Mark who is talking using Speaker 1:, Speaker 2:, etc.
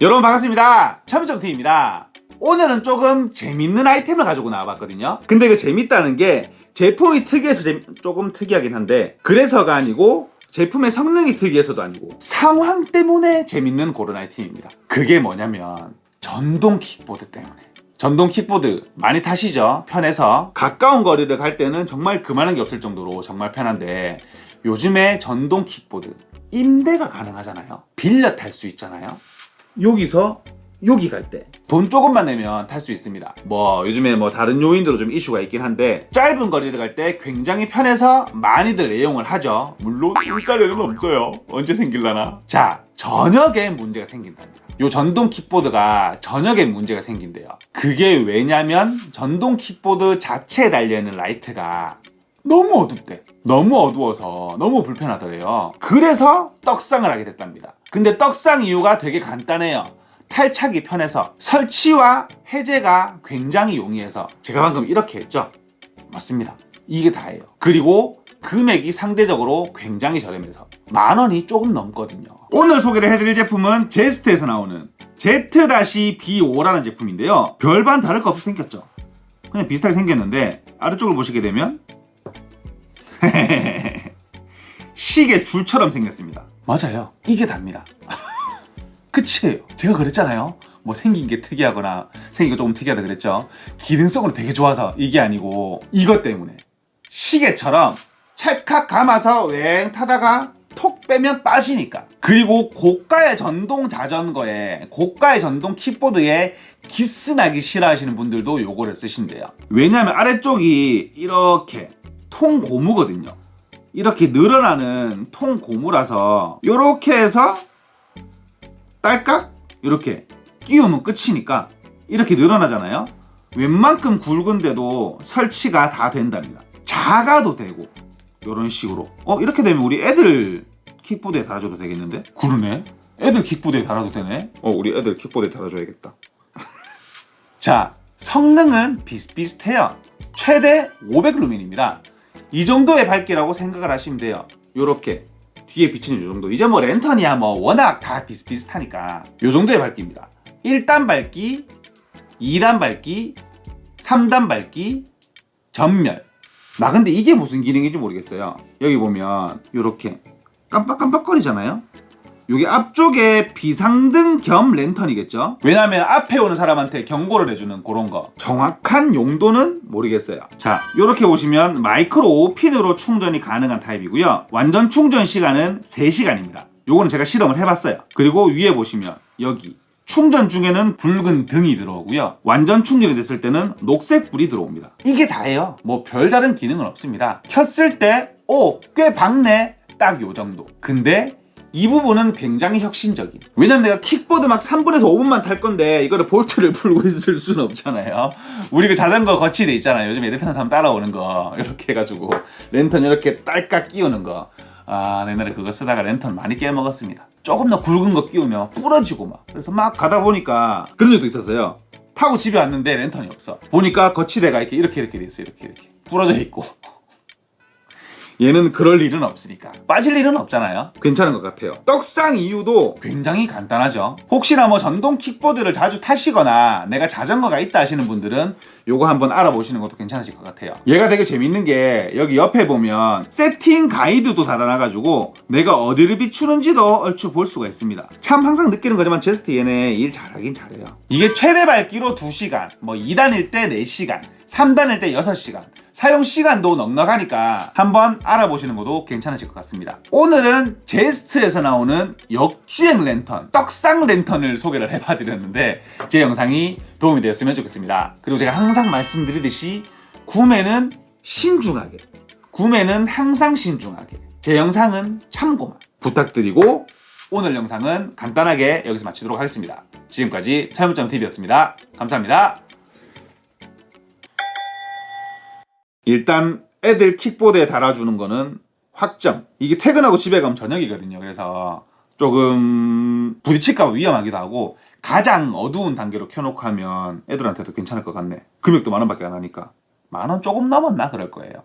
Speaker 1: 여러분 반갑습니다. 참점T입니다. 오늘은 조금 재밌는 아이템을 가지고 나와봤거든요. 근데 그 재밌다는 게 제품이 특이해서 재- 조금 특이하긴 한데 그래서가 아니고 제품의 성능이 특이해서도 아니고 상황 때문에 재밌는 그런 아이템입니다. 그게 뭐냐면 전동 킥보드 때문에. 전동 킥보드 많이 타시죠? 편해서 가까운 거리를 갈 때는 정말 그만한 게 없을 정도로 정말 편한데 요즘에 전동 킥보드 임대가 가능하잖아요. 빌려 탈 수 있잖아요. 여기서 여기 갈 때 돈 조금만 내면 탈 수 있습니다. 뭐 요즘에 뭐 다른 요인들도 좀 이슈가 있긴 한데 짧은 거리를 갈 때 굉장히 편해서 많이들 애용을 하죠. 물론 일살에는 없어요. 언제 생길라나? 자 저녁에 문제가 생긴답니다. 요 전동 킥보드가 저녁에 문제가 생긴대요. 그게 왜냐면 전동 킥보드 자체에 달려있는 라이트가 너무 어둡대. 너무 어두워서 너무 불편하더래요. 그래서 떡상을 하게 됐답니다. 근데 떡상 이유가 되게 간단해요. 탈착이 편해서 설치와 해제가 굉장히 용이해서 제가 방금 이렇게 했죠. 맞습니다. 이게 다예요. 그리고 금액이 상대적으로 굉장히 저렴해서 만 원이 조금 넘거든요. 오늘 소개를 해드릴 제품은 제스트에서 나오는 Z-B5라는 제품인데요. 별반 다를 거 없이 생겼죠. 그냥 비슷하게 생겼는데 아래쪽을 보시게 되면 시계 줄처럼 생겼습니다. 맞아요. 이게 답니다. 끝이에요. 제가 그랬잖아요. 뭐 생긴 게 특이하거나 생긴 게 조금 특이하다 그랬죠. 기능성으로 되게 좋아서 이게 아니고 이것 때문에 시계처럼 찰칵 감아서 웽 타다가 톡 빼면 빠지니까. 그리고 고가의 전동 자전거에 고가의 전동 킥보드에 기스 나기 싫어하시는 분들도 요거를 쓰신대요. 왜냐면 아래쪽이 이렇게 통 고무거든요. 이렇게 늘어나는 통 고무라서 이렇게 해서 딸깍 이렇게 끼우면 끝이니까 이렇게 늘어나잖아요. 웬만큼 굵은데도 설치가 다 된답니다. 작아도 되고 이런 식으로. 어 이렇게 되면 우리 애들 킥보드에 달아줘도 되겠는데? 그러네. 애들 킥보드에 달아도 되네. 어 우리 애들 킥보드에 달아줘야겠다. 자 성능은 비슷비슷해요. 최대 500루멘입니다. 이 정도의 밝기라고 생각을 하시면 돼요. 요렇게 뒤에 비치는 요 정도. 이제 뭐 랜턴이야 뭐 워낙 다 비슷비슷하니까 요 정도의 밝기입니다. 1단 밝기, 2단 밝기, 3단 밝기, 전멸. 나 근데 이게 무슨 기능인지 모르겠어요. 여기 보면 요렇게 깜빡깜빡거리잖아요. 요게 앞쪽에 비상등 겸 랜턴이겠죠? 왜냐면 앞에 오는 사람한테 경고를 해주는 그런 거. 정확한 용도는 모르겠어요. 자, 요렇게 보시면 마이크로 5핀으로 충전이 가능한 타입이고요. 완전 충전 시간은 3시간입니다. 요거는 제가 실험을 해봤어요. 그리고 위에 보시면 여기 충전 중에는 붉은 등이 들어오고요. 완전 충전이 됐을 때는 녹색 불이 들어옵니다. 이게 다예요. 뭐 별다른 기능은 없습니다. 켰을 때, 오, 꽤 밝네. 딱 요 정도. 근데 이 부분은 굉장히 혁신적인. 왜냐면 내가 킥보드 막 3분에서 5분만 탈 건데 이거를 볼트를 풀고 있을 수는 없잖아요. 우리 그 자전거 거치대 있잖아요. 요즘 에레타는 사람 따라오는 거 이렇게 해가지고 랜턴 이렇게 딸깍 끼우는 거. 아, 내 옛날에 그거 쓰다가 랜턴 많이 깨먹었습니다. 조금 더 굵은 거 끼우면 부러지고 막. 그래서 막 가다 보니까 그런 적도 있었어요. 타고 집에 왔는데 랜턴이 없어. 보니까 거치대가 이렇게 이렇게 이렇게 돼 있어. 이렇게 이렇게. 부러져 있고. 얘는 그럴 일은 없으니까. 빠질 일은 없잖아요. 괜찮은 것 같아요. 떡상 이유도 굉장히 간단하죠. 혹시나 뭐 전동 킥보드를 자주 타시거나 내가 자전거가 있다 하시는 분들은 요거 한번 알아보시는 것도 괜찮으실 것 같아요. 얘가 되게 재밌는 게 여기 옆에 보면 세팅 가이드도 달아놔가지고 내가 어디를 비추는지도 얼추 볼 수가 있습니다. 참 항상 느끼는 거지만 제스트 얘네 일 잘하긴 잘해요. 이게 최대 밝기로 2시간 뭐 2단일 때 4시간 3단일 때 6시간 사용 시간도 넉넉하니까 한번 알아보시는 것도 괜찮으실 것 같습니다. 오늘은 제스트에서 나오는 역주행 랜턴, 떡상 랜턴을 소개를 해봐드렸는데 제 영상이 도움이 되었으면 좋겠습니다. 그리고 제가 항상 말씀드리듯이 구매는 신중하게, 구매는 항상 신중하게, 제 영상은 참고만 부탁드리고 오늘 영상은 간단하게 여기서 마치도록 하겠습니다. 지금까지 차용점TV였습니다. 감사합니다. 일단 애들 킥보드에 달아주는 거는 확정. 이게 퇴근하고 집에 가면 저녁이거든요. 그래서 조금 부딪힐까 봐 위험하기도 하고 가장 어두운 단계로 켜놓고 하면 애들한테도 괜찮을 것 같네. 금액도 만 원밖에 안 하니까 만 원 조금 넘었나 그럴 거예요.